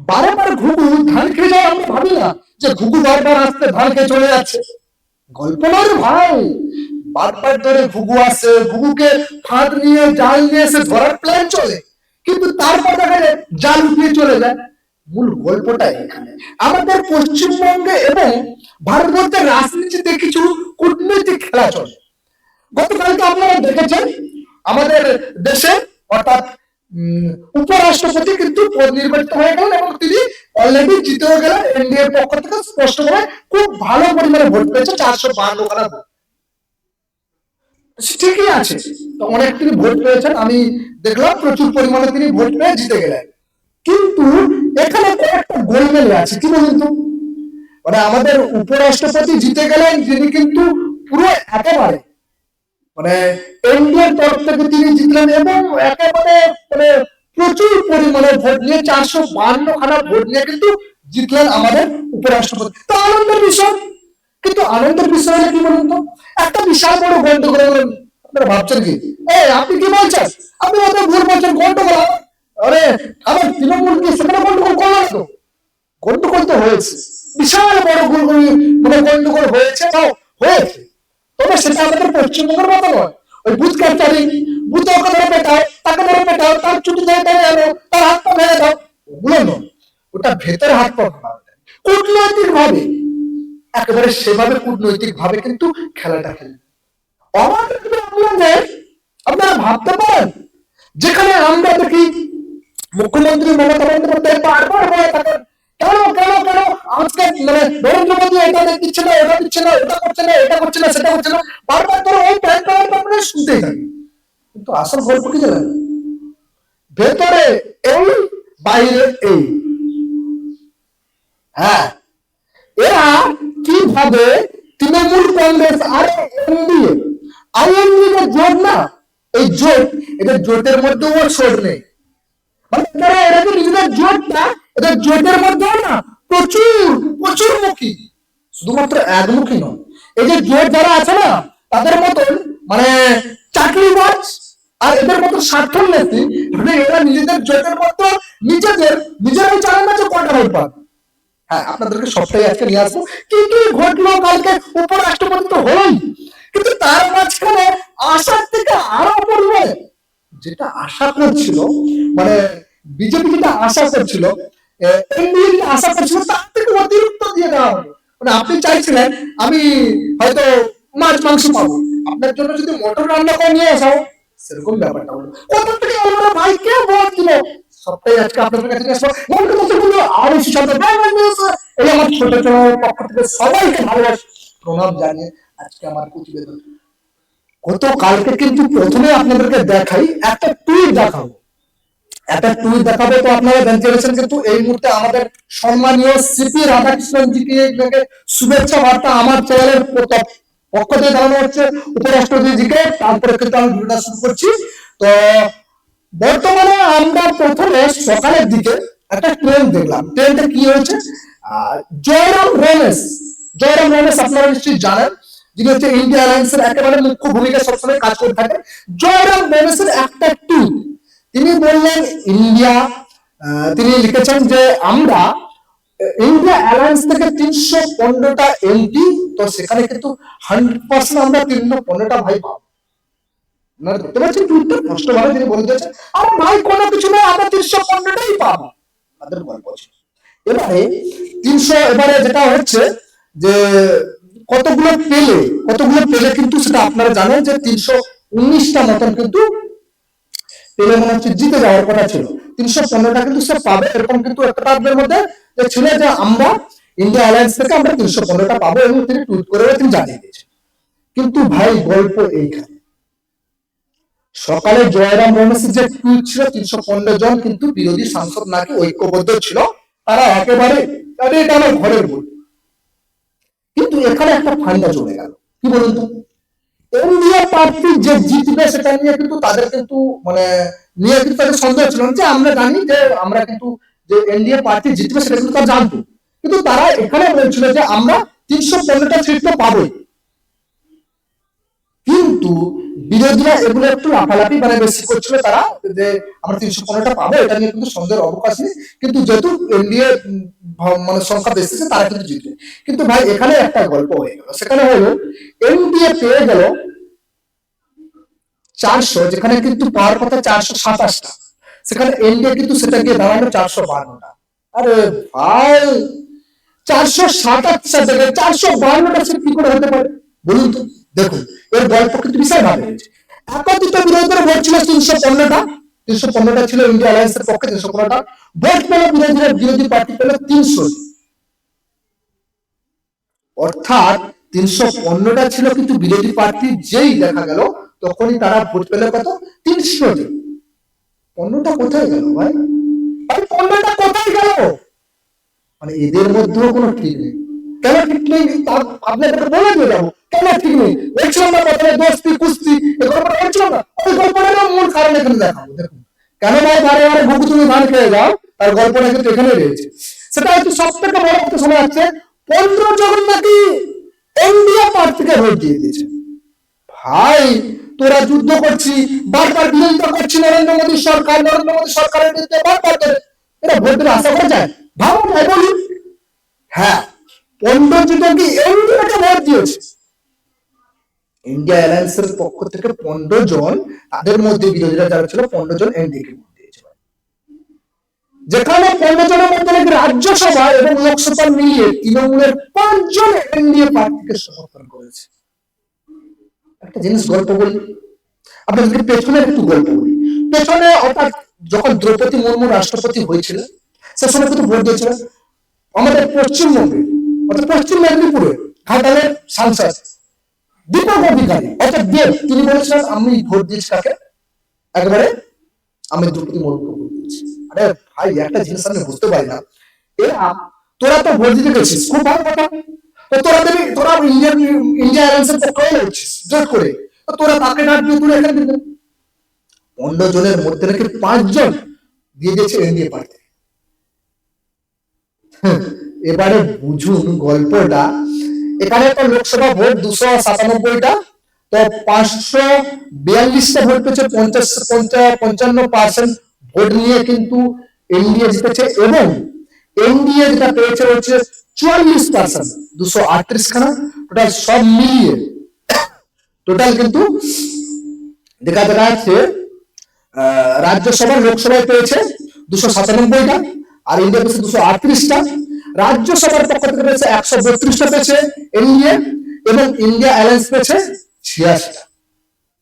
বারে বারে ঘুঘু ধান খেয়ে যায় আমি ভাবি না যে ঘুঘু বারবার আসতে ধান খেয়ে চলে যাচ্ছে। গল্প নয় ভাই। বারবার ধরে ঘুঘু আসে, ঘুঘুকে ফাঁদ নিয়ে, জাল নিয়ে এসে ধরার প্ল্যান চলে। কিন্তু তারপর দেখা যায় জাল উঠিয়ে চলে যায়। মূল গল্পটা এখানে। আমাদের পশ্চিমবঙ্গে এবং ভারতবর্ষের রাজনীতিতে কিছু কূটনৈতিক খেলা চলে। গতকালকে আপনারা দেখেছেন, আমাদের দেশে, অর্থাৎ উপরাষ্ট্রপতি কিন্তু নির্বাচিত হয়ে গেলেন এবং তিনি অলরেডি জিতেও গেলেন। এনডিএর পক্ষ থেকে স্পষ্ট করে খুব ভালো পরিমাণে ভোট পেয়েছে চারশো বাহান্ন খানা ভোট। ঠিকই আছে। অনেক তিনি ভোট পেয়েছেন, আমি দেখলাম প্রচুর পরিমাণে তিনি ভোট পেয়ে জিতে গেলেন। কিন্তু এখানে একটা গোলমেলে আছে, কি বলুন তো? মানে আমাদের উপরাষ্ট্রপতি জিতে গেলেন যিনি কিন্তু পুরো একেবারে মানে এনডিএর তরফ থেকে তিনি জিতলেন এবং একেবারে মানে প্রচুর পরিমাণে ভোট নিয়ে চারশো বান্ন খানা ভোট নিয়ে কিন্তু জিতলেন আমাদের উপরাষ্ট্রপতি। তো আনন্দের বিষয়, কিন্তু আনন্দের বিষয় কি বলুন তো? একটা বিশাল বড় গন্ডগোল আপনারা ভাবছেন কি? এ, আপনি কি বলছেন? আপনি হয়তো ভুল বলছেন, গন্ডগোল আরে আমার তৃণমূল কি সেখানে গন্ডগোল করল না তো? গন্ডগোল তো হয়েছে। বিশাল বড় মানে গন্ডগোল হয়েছে, তাও হয়েছে। তবে সেটা আমাদের পশ্চিমবঙ্গের মতো নয়। ওই বুথ বুথ ওকে ধরে পেটাও, তাকে ধরে পেটাও, তার ছুটি ধরে ধরে আনো, তার হাত পা ভেঙে দাও, ওগুলো নয়। ওটা ভেতরে হাত পা কূটনৈতিক ভাবে একেবারে সেভাবে কূটনৈতিক ভাবে কিন্তু খেলাটা খেলে আমাদের আপনারা ভাবতে পারেন, যেখানে আমরা দেখি মুখ্যমন্ত্রী মমতা বন্দ্যোপাধ্যায় বারবার বলে থাকেন কেন কেন কেন? আজকে মানে নরেন্দ্র মোদী এটা দিচ্ছে না এটা দিচ্ছে না এটা করছে না, এটা করছে না, সেটা করছে না, বারবার ওই থাকে। কিন্তু আসল গল্প কি জানেন? ভেতরে এই, বাইরে এই। হ্যাঁ এরা কীভাবে তৃণমূল কংগ্রেস আর এনডিএ আইএনডি জোট না? এই জোট, এদের জোটের মধ্যেও সোট নেই। মানে এরা নিজেদের জোটটা এদের জোটের মধ্যেও না, প্রচুর প্রচুর মুখী। শুধুমাত্র একমুখী নয় এই যে জোট যারা আছে না, তাদের মতন মানে চাকরিবাজ আর এদের মতো স্বার্থন্বেষী মানে এরা নিজেদের জোটের মতো নিজেদের, নিজেরাই জানে না যে কটা ভোট পাবে। হ্যাঁ আপনাদেরকে সবটাই আজকে নিয়ে আসব। কি ঘটলো কালকে? উপরাষ্ট্রপতি তো হলোই। কিন্তু তার মাঝখানে আশার থেকে আরও পরিমাণে যেটা আশা করছিল মানে বিজেপি যেটা আশা করছিল যেটা আশা করছিল তার থেকে অতিরিক্ত দিয়ে দেওয়া মানে আপনি চাইছিলেন, আমি হয়তো মাছ, মাংস পাবো। আপনার জন্য যদি রান্না করে নিয়ে আসাও, সেরকম ব্যাপারটা হলো। কত থেকে ভাই, কে সবটাই আজকে আপনাদের কাছে আসব। মন বলল, আর এই আমার ছোট চ্যানেলের পক্ষ থেকে সবাইকে ভালোবাসি। প্রণাম জানিয়ে আজকে আমার প্রতিবেদন। গত কালকে কিন্তু প্রথমে আপনাদেরকে দেখাই, একটা টুইট দেখাবো। একটা টুইট দেখাবো তো আপনারা জানতে পেরেছেন কিন্তু এই মুহূর্তে আমাদের সম্মানীয় সিপি রাধাকৃষ্ণন জিকে শুভেচ্ছা, বার্তা আমার চ্যানেলের পক্ষ থেকে জানানো হচ্ছে উপরাষ্ট্রপতি জিকে। তারপরে কিন্তু আমি ভিডিওটা শুরু করছি। তো বর্তমানে আমরা প্রথমে সকালের দিকে একটা ট্রেন দেখলাম। ট্রেনটা কি হয়েছে? জয়রাম রমেশ জয়রাম রমেশ আপনারা নিশ্চয়ই জানেন, যিনি হচ্ছে ইন্ডিয়া অ্যালায়েন্সের একেবারে মুখ্য ভূমিকা সবসময় কাজ করে থাকেন। জয়রাম রমেশের একটা টুইট তিনি বললেন, ইন্ডিয়া তিনি লিখেছেন যে, আমরা ইন্ডিয়া অ্যালায়েন্স থেকে তিনশো পনেরোটা এমপি তো সেখানে কিন্তু হান্ড্রেড পার্সেন্ট আমরা তিনশো পনেরোটা ভাই পাবো। ভাই কোনো কিছু আমরা তিনশো পনেরোটাই এবারে, তিনশো, এবারে যেটা যে, কতগুলো পেলে কতগুলো পেলে কিন্তু সেটা আপনারা জানেন যে, তিনশো উনিশটা মতন কিন্তু পেলে মনে হচ্ছে জিতে যাওয়ার কথা ছিল। তিনশো পনেরোটা কিন্তু সে পাবে, এরকম কিন্তু একটা তাদের মধ্যে ছিল যে আমরা ইন্ডিয়া অ্যালায়েন্স থেকে আমরা তিনশো পনেরোটা পাবো এবং তিনি টুইট করে তিনি জানিয়ে দিয়েছেন। কিন্তু ভাই, গল্প এইখানে। সকালে জয়রাম রমেশের যে টুইট ছিল, তিনশো পনেরো জন কিন্তু বিরোধী সাংসদ নাকি ঐক্যবদ্ধ ছিল, তারা একেবারে এটা আমার ঘরের বই। কিন্তু এখানে একটা ফান্ডা চলে গেল। কি বলুন তো? প্রার্থী যে জিতবে সেটা নিয়ে কিন্তু তাদের কিন্তু মানে নিয়ে কিন্তু তাদের সন্দেহ ছিল যে আমরা জানি যে আমরা কিন্তু যে এনডিএ প্রার্থী জিতবে সেটা কিন্তু তারা জানতো। কিন্তু তারা এখানে বলছিল যে আমরা তিনশো পনেরোটা সিট তো কিন্তু বিরোধীরা এগুলো একটু লাফালাফি মানে বেশি করছিল তারা যে আমরা তিনশো পনেরোটা পাবো, এটা নিয়ে কিন্তু সন্দেহের অবকাশ নেই। কিন্তু যেহেতু এনডিএ মানে সংখ্যা বেশি তারা কিন্তু জিতবে। কিন্তু ভাই, এখানে একটা গল্প হয়ে গেল। সেখানে হলো, এনডিএ পেয়ে গেল চারশো, যেখানে কিন্তু পাওয়ার কথা চারশো সাতাশটা, সেখানে এনডিএ কিন্তু সেটা গিয়ে দাঁড়াল চারশো বান্নটা আরে ভাই, চারশো সাতাশটা থেকে চারশো বান্নটা সে কি করে হতে পারে? বলুন তো। দেখুন, এর গল্প কিন্তু বিশাল ভাবে একত্রিত বিরোধীদের ভোট ছিল তিনশো পনেরোটা তিনশো পনেরোটা ছিল ইন্ডিয়া অ্যালায়েন্সের পক্ষে তিনশো পনেরোটা। ভোট পেল বিরোধীরা, বিরোধী পার্টি পেল তিনশো। অর্থাৎ তিনশো পনেরোটা ছিল কিন্তু বিরোধী পার্টি যেই দেখা গেল তখনই তারা ভোট পেল কত? তিনশো জন। পনেরোটা কোথায় গেল ভাই? ভাই পনেরোটা কোথায় গেল? মানে এদের মধ্যেও কোনো ঠিক নেই। কেন ঠিক নেই? তা আপনাদেরকে বলে দিয়ে যাব কেন ঠিক নেই? বলছিলাম না প্রথমে দোস্তি, কুস্তি এই গল্পটা না মূল কারণ এখানে দেখাবো, দেখুন। কেন ভাই বারে বারে ঘুঘু তুমি ধান খেয়ে যাও? তার গল্পটা কিন্তু এখানে রয়েছে। সেটা হচ্ছে সব থেকে বড় কথা শোনা যাচ্ছে পনেরো জন নাকি ইন্ডিয়া প্রার্থীকে ভোট দিয়ে দিয়েছে। ভাই তোরা যুদ্ধ করছি বারবার বিরোধিতা করছি নরেন্দ্র মোদী সরকার, নরেন্দ্র মোদী সরকারের বিরুদ্ধে বারবার এটা ভোট দিলে আশা করা যায়? ভাবো, ভাই, বলি। হ্যাঁ কি ভোট দিয়েছে? ইন্ডিয়া অ্যালায়েন্সের পক্ষ থেকে পনেরো জন, তাদের মধ্যে বিরোধীরা যারা ছিল, পনেরো জন এনডিএকে ভোট দিয়েছে। যেখানে পনেরো জনের মধ্যে রাজ্যসভা এবং লোকসভা মিলিয়ে তৃণমূলের পাঁচজন এনডিএ প্রার্থীকে সমর্থন করেছে। একটা জিনিস গল্প বলি। আপনাদেরকে পেছনে একটু গল্প বলি। পেছনে অর্থাৎ যখন দ্রৌপদী মুর্মু রাষ্ট্রপতি হয়েছিল সে সময় কিন্তু ভোট দিয়েছিল। আমাদের পশ্চিমবঙ্গে অর্থাৎ পশ্চিম মেদিনীপুরে ঘাটালের সাংসদ দীপক অধিকারী অর্থাৎ দেব, তিনি বলেছিলেন, আমি ভোট দিয়েছি কাকে একবারে আমি দ্রৌপদী মুর্মুকে ভোট দিয়েছি। আরে ভাই, একটা জিনিস আমি বুঝতে পারি না। এরা, তোরা তো ভোট দিতে গেছিস। খুব ভালো কথা। তোরা দেবি, তোরা ইন্ডিয়ান ইন্ডিয়া করে। তোরা তাকে ডাক দিয়ে তুলে এখানে জনের মধ্যে নাকি পাঁচজন দিয়ে এনডিএ পার্টি এবারে বুঝুন গল্পটা। এখানে তো লোকসভা ভোট দুশো সাতানব্বইটা, তো পাঁচশো বিয়াল্লিশটা ভোট পেয়েছে, পঞ্চাশ পঞ্চান্ন পার্সেন্ট ভোট নিয়ে কিন্তু এনডিএ জিতেছে এবং এনডিএ যেটা পেয়েছে হচ্ছে চুয়াল্লিশ পার্সেন্ট দুশো আটত্রিশ খানা টোটাল সব মিলিয়ে। টোটাল কিন্তু দেখা দেখা যাচ্ছে রাজ্যসভা লোকসভায় পেয়েছে দুশো সাতানব্বইটা, আর ইন্ডিয়া পেয়েছে দুশো আটত্রিশটা। রাজ্যসভার পক্ষ থেকে পেয়েছে একশো বত্রিশটা পেয়েছে এনডিএ এবং ইন্ডিয়া অ্যালায়েন্স পেয়েছে ছিয়াশিটা।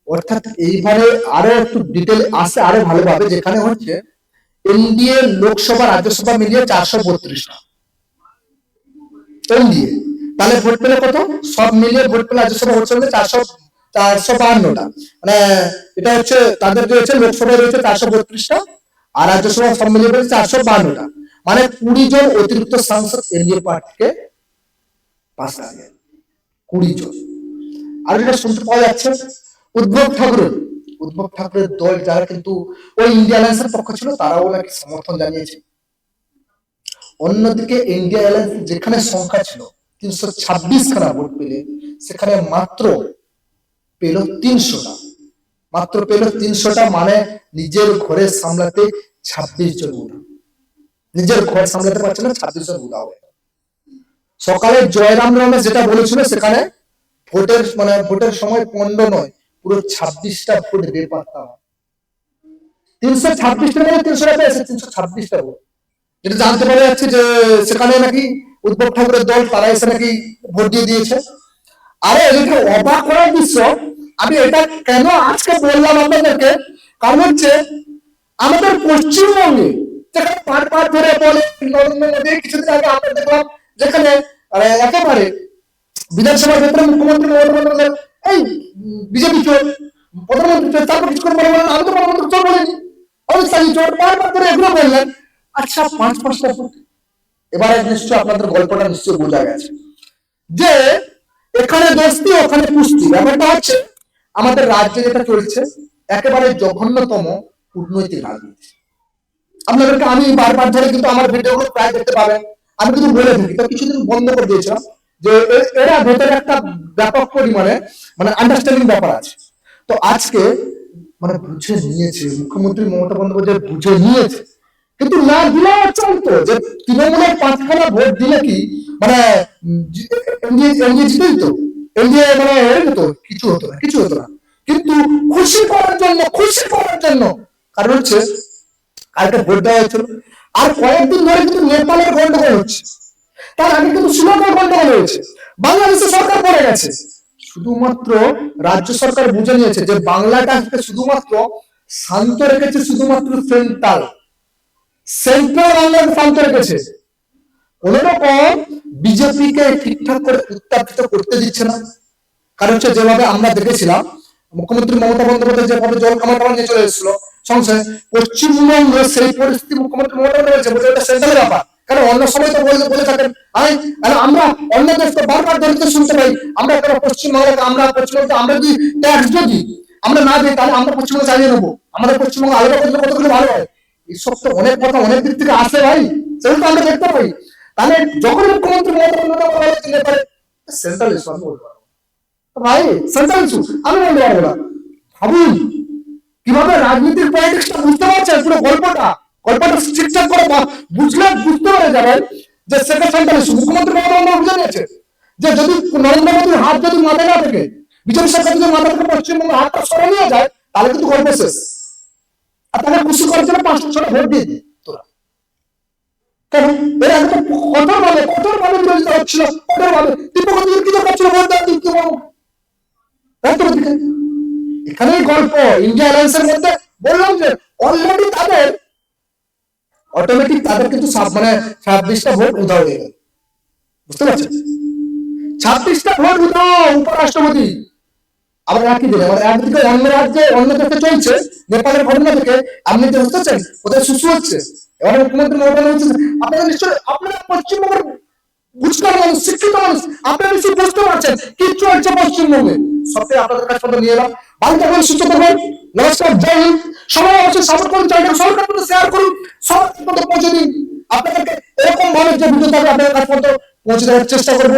অর্থাৎ এইবারে আরও একটু ডিটেল আসে আরও ভালোভাবে, যেখানে হচ্ছে এনডিএ লোকসভা, রাজ্যসভা মিলিয়ে চারশো বত্রিশটা এনডিএ। তাহলে ভোট পেলে কত? সব মিলিয়ে ভোট পেলে রাজ্যসভা হচ্ছে হচ্ছে চারশো চারশো বাহান্নটা মানে এটা হচ্ছে, তাদের রয়েছে লোকসভায় রয়েছে চারশো বত্রিশটা আর রাজ্যসভা সব মিলিয়ে রয়েছে চারশো বাহান্নটা মানে কুড়ি জন অতিরিক্ত সাংসদ এনডিএ পার্টিকে পাশ কুড়ি জন। আর এটা শুনতে পাওয়া যাচ্ছে উদ্ভব ঠাকুর উদ্ভব ঠাকুরের দল যারা কিন্তু ওই ইন্ডিয়া অ্যালায়েন্সের পক্ষ ছিল, তারাও নাকি সমর্থন জানিয়েছে। অন্যদিকে ইন্ডিয়া অ্যালায়েন্স যেখানে সংখ্যা ছিল, তিনশো ছাব্বিশ খানা ভোট পেলে, সেখানে মাত্র পেল তিনশোটা। মাত্র পেল তিনশোটা মানে নিজের ঘরে সামলাতে ছাব্বিশ জন উঠা নিজের ঘর সামলাতে পারছে না, ছাব্বিশ জন উঠা হবে। সকালে জয়রাম রমেশ যেটা বলেছিল, সেখানে ভোটের মানে ভোটের সময় পনেরো নয় পুরো ছাব্বিশটা ভোট বের পারতাম তিনশো ছাব্বিশটা মানে তিনশোটা পেয়েছে তিনশো ছাব্বিশটা ভোট যেটা জানতে পারা যাচ্ছে যে সেখানে নাকি উদ্ভব ঠাকুরের দল, তারা এসে নাকি ভোট দিয়ে দিয়েছে। আরে এটা অবাক করার দৃশ্য, আমি এটা কেন আজকে বললাম আপনাদেরকে? কারণ হচ্ছে আমাদের পশ্চিমবঙ্গে যেখানে পাট পাট ধরে বলে নরেন্দ্র মোদী, কিছুদিন আগে আমরা দেখলাম যেখানে একেবারে বিধানসভার ভেতরে মুখ্যমন্ত্রী মমতা বন্দ্যোপাধ্যায় এই বিজেপি চোর, প্রধানমন্ত্রী চোর তারপর কিছু করে আমি তো প্রধানমন্ত্রী চোর অমিত চোর, বারবার করে এগুলো বললেন। আচ্ছা পাঁচ পাঁচটা এবারে নিশ্চয় আপনাদের গল্পটা নিশ্চয় বোঝা গেছে। যে এখানে দোস্তি, ওখানে পুষ্টি ব্যাপারটা হচ্ছে, আমাদের রাজ্যে যেটা চলছে, একেবারে জঘন্যতম কূটনৈতিক রাজনীতি। আপনাদেরকে আমি বারবার ধরে, কিন্তু আমার ভিডিওগুলো প্রায় দেখতে পাবেন। আমি কিন্তু বলে থাকি কিছুদিন বন্ধ করে দিয়েছিলাম। যে এরা ভেতরে একটা ব্যাপক পরিমাণে মানে আন্ডারস্ট্যান্ডিং ব্যাপার আছে। তো আজকে মানে বুঝে নিয়েছে, মুখ্যমন্ত্রী মমতা বন্দ্যোপাধ্যায় বুঝে নিয়েছে, কিন্তু না দিলেও চলতো যে তৃণমূলের পাঁচখানা ভোট দিলে কি মানে এনডিএ জিতেই তো, এনডিএ মানে হেরে যেত কিছু হতো না, কিছু হতো না। কিন্তু খুশি করার জন্য, খুশি করার জন্য কারণ হচ্ছে কালকে ভোট দেওয়া হয়েছিল। আর কয়েকদিন ধরে কিন্তু নেপালের গন্ডগোল হচ্ছে। তার আগে কিন্তু শ্রীলঙ্কার গন্ডগোল হয়েছে বাংলাদেশের সরকার পড়ে গেছে। শুধুমাত্র রাজ্য সরকার বুঝে নিয়েছে যে বাংলাটাকে শুধুমাত্র শান্ত রেখেছে, শুধুমাত্র সেন্ট্রাল সেন্ট্রাল বাংলাকে শান্ত রেখেছে। কোন রকম বিজেপিকে ঠিকঠাক করে উত্তাপিত করতে দিচ্ছে না। কারণ হচ্ছে যেভাবে আমরা দেখেছিলাম, মুখ্যমন্ত্রী মমতা বন্দ্যোপাধ্যায় যেভাবে জল কামার কামার নিয়ে চলে এসেছিল সংসদে পশ্চিমবঙ্গ সেই পরিস্থিতি মুখ্যমন্ত্রী মমতা বন্দ্যোপাধ্যায় বলছে এটা সেন্ট্রালের ব্যাপার। কারণ অন্য সময় তো বলে বলে থাকেন? আই আর আমরা অন্য দেশ তো বারবার ধরতে শুনতে পাই। আমরা কেন পশ্চিমবঙ্গে আমরা পশ্চিমবঙ্গে আমরা যদি ট্যাক্স যদি আমরা না দিই, তাহলে আমরা পশ্চিমবঙ্গে চালিয়ে নেব। আমাদের পশ্চিমবঙ্গ আলাদা করলে কতগুলো ভালো হয়। এইসব তো অনেক কথা, অনেক দিক থেকে আসে ভাই। সেগুলো তো আমরা দেখতে পাই। তাহলে যখন মুখ্যমন্ত্রী মমতা বন্দ্যোপাধ্যায় সেন্ট্রাল ইস্যু ভাই সেন্ট্রাল ইস্যু আমি বলতে পারব না। ভাবুন, কীভাবে রাজনীতির পলিটিক্সটা বুঝতে পারছেন পুরো গল্পটা? গল্পটা ঠিকঠাক করে বুঝলে বুঝতে যাবেন যে সেটা মুখ্যমন্ত্রী যে যদি নরেন্দ্র মোদীর হাত যদি মাথায় না থাকে, বিজেপি সরকার যদি মাথা থেকে হাতটা সরে নিয়ে যায়, তাহলে কিন্তু গল্প শেষ। আর তাহলে খুশি ছটা ভোট দিয়ে এখানেই গল্প, ইন্ডিয়া বললাম যে অলরেডি তাদের অটোমেটিক তাদের কিন্তু মানে ছাব্বিশটা ভোট উধাও হয়ে গেল। বুঝতে পারছেন? ছাব্বিশটা ভোট উধাও, উপরাষ্ট্রপতি। আবার মানে একদিকে অন্য রাজ্যে, অন্য দেশে চলছে, নেপালের ঘটনা থেকে। আপনি যে বুঝতেছেন, ওদের হচ্ছে। এবার মুখ্যমন্ত্রী আপনারা নিশ্চয় আপনারা পশ্চিমবঙ্গের বুঝকার মানুষ, শিক্ষিত মানুষ আপনারা নিশ্চয়ই বুঝতে পারছেন কি চলছে পশ্চিমবঙ্গে। সবটাই আপনাদের কাছে নিয়ে এলাম। বাড়িতে আপনারা সুস্থ থাকবেন নমস্কার, জয় হিন্দ। সবাই অবশ্যই সাপোর্ট করুন চ্যানেলটা সরকার কিন্তু শেয়ার করুন সবার পৌঁছে দিন। আপনাদেরকে এরকম ভাবে যে ভিডিও থাকবে আপনাদের কাছে পৌঁছে দেওয়ার চেষ্টা করব।